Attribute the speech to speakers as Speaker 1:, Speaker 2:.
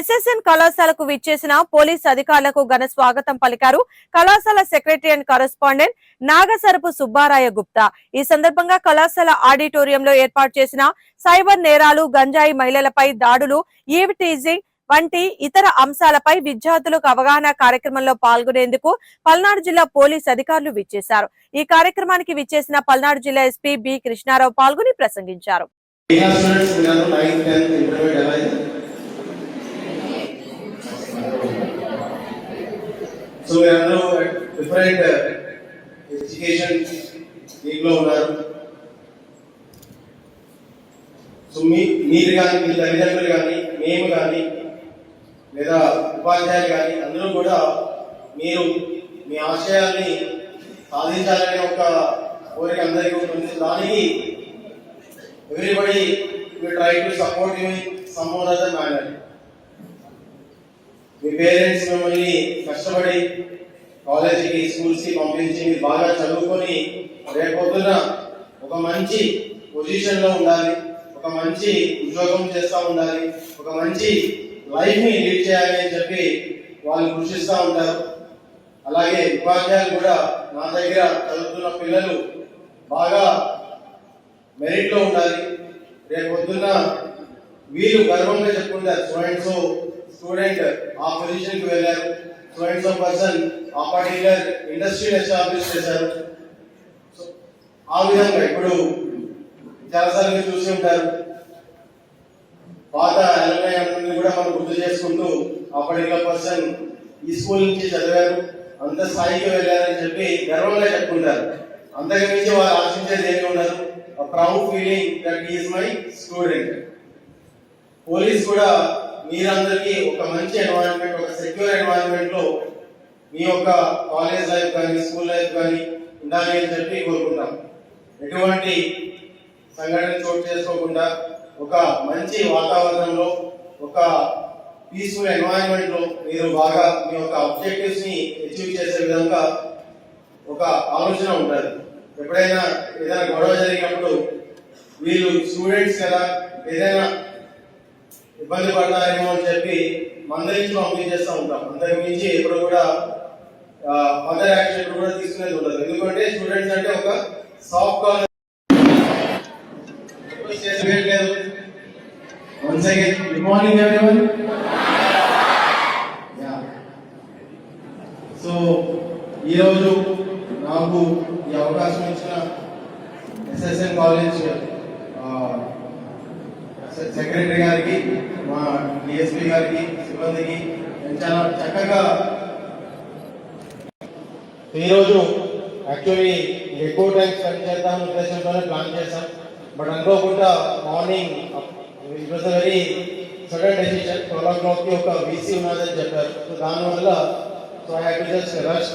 Speaker 1: SSN కళాశాలకు విచ్చేసిన police అధికారులకు ఘన స్వాగతం పలికారు కళాశాల secretary and correspondent Nagasarapu Subbaraya Gupta. ఈ సందర్భంగా కళాశాల ఆడిటోరియంలో ఏర్పాటు చేసిన సైబర్ నేరాలు గంజాయి మహిళలపై దాడులు ఈవిటీజింగ్ వంటి ఇతర అంశాలపై విద్యార్థులకు అవగాహన కార్యక్రమంలో పాల్గొనేందుకు పల్నాడు జిల్లా పోలీస్ అధికారులు విచ్చేశారు. ఈ కార్యక్రమానికి విచ్చేసిన పల్నాడు జిల్లా ఎస్పీ బి కృష్ణారావు పాల్గొని ప్రసంగించారు.
Speaker 2: సో వీరందరూ డిఫరెంట్ ఎడ్యుకేషన్ దీంట్లో ఉన్నారు. సో మీ మీరు కానీ మీ తల్లిదండ్రులు కానీ మేము కానీ లేదా ఉపాధ్యాయులు కానీ అందరూ కూడా మీరు మీ ఆశయాల్ని సాధించాలనే ఒక కోరిక అందరికీ ఉంటుంది. దానికి everybody try to support you you in some parents మిమ్మల్ని కష్టపడి కాలేజీకి స్కూల్స్కి పంపించి మీరు బాగా చదువుకొని రేపొద్దున ఒక మంచి పొజిషన్లో ఉండాలి ఒక మంచి ఉద్యోగం చేస్తూ ఉండాలి ఒక మంచి లైఫ్ని లీడ్ చేయాలి అని చెప్పి వాళ్ళు కృషిస్తూ ఉంటారు. అలాగే ఉపాధ్యాయులు కూడా నా దగ్గర చదువుతున్న పిల్లలు బాగా మెరిట్లో ఉండాలి. రేపు పొద్దున్న వీళ్ళు గర్వంగా చెప్పుకుంటారు స్టూడెంట్స్ స్టూడెంట్ ఆ పొజిషన్కి వెళ్ళారు. స్టూడెంట్స్ ఆఫ్ పర్సన్ ఆ పర్టికులర్ ఇండస్ట్రీ ఎస్టాబ్లిష్ చేశారు. ఆ విధంగా ఇప్పుడు చాలాసార్లు చూసి ఉంటారు. పాత అలమై కూడా మనం గుర్తు చేసుకుంటూ ఆ పర్టికులర్ పర్సన్ ఈ స్కూల్ నుంచి చదివారు. అంత స్థాయికి వెళ్ళారని చెప్పి గర్వంగా చెప్పుకుంటారు. అంతకు మించి వారు ఆశించేది ఏమి ఉండదు. Proud feeling that is my student police కూడా మీరందరికీ ఒక మంచి ఎన్వైరన్మెంట్ ఒక సెక్యూర్ ఎన్వైరన్మెంట్లో మీ యొక్క కాలేజ్ లైఫ్ కానీ స్కూల్ లైఫ్ కానీ ఉండాలి అని చెప్పి కోరుకుంటాం. ఎటువంటి సంఘటన చోటు చేసుకోకుండా ఒక మంచి వాతావరణంలో ఒక పీస్ఫుల్ ఎన్వైరన్మెంట్లో మీరు బాగా మీ యొక్క అబ్జెక్టివ్స్ని అచీవ్ చేసే విధంగా ఒక ఆలోచన ఉంటుంది ఎప్పుడైనా ఏదైనా గొడవ జరిగినప్పుడు వీళ్ళు స్టూడెంట్స్ కదా ఏదైనా ఇబ్బంది పడతారేమో అని చెప్పి మందరించి పంపించేస్తూ ఉంటాం. అందరి మించి ఎప్పుడు కూడా మదర్ యాక్షన్ కూడా తీసుకునేది ఉండదు. ఎందుకంటే స్టూడెంట్స్ అంటే ఒక సాఫ్ట్ కార్నర్ లేదు once good morning everyone so ఈరోజు నాకు ఈ అవకాశం ఇచ్చిన ఎస్ఎస్ఎన్ కాలేజ్ సెక్రటరీ గారికి మా డిఎస్పీ గారికి సిబ్బందికి చాలా చక్కగా ఈరోజు యాక్చువల్లీ ఎక్కువ టైం స్పెండ్ చేద్దాం ఉద్దేశంతోనే ప్లాన్ చేశాం. బట్ అనుకోకుండా morning it was very sudden decision twelve ఓ క్లాక్కి ఒక వీసీ ఉన్నదని చెప్పారు. సో దానివల్ల so I have to just rush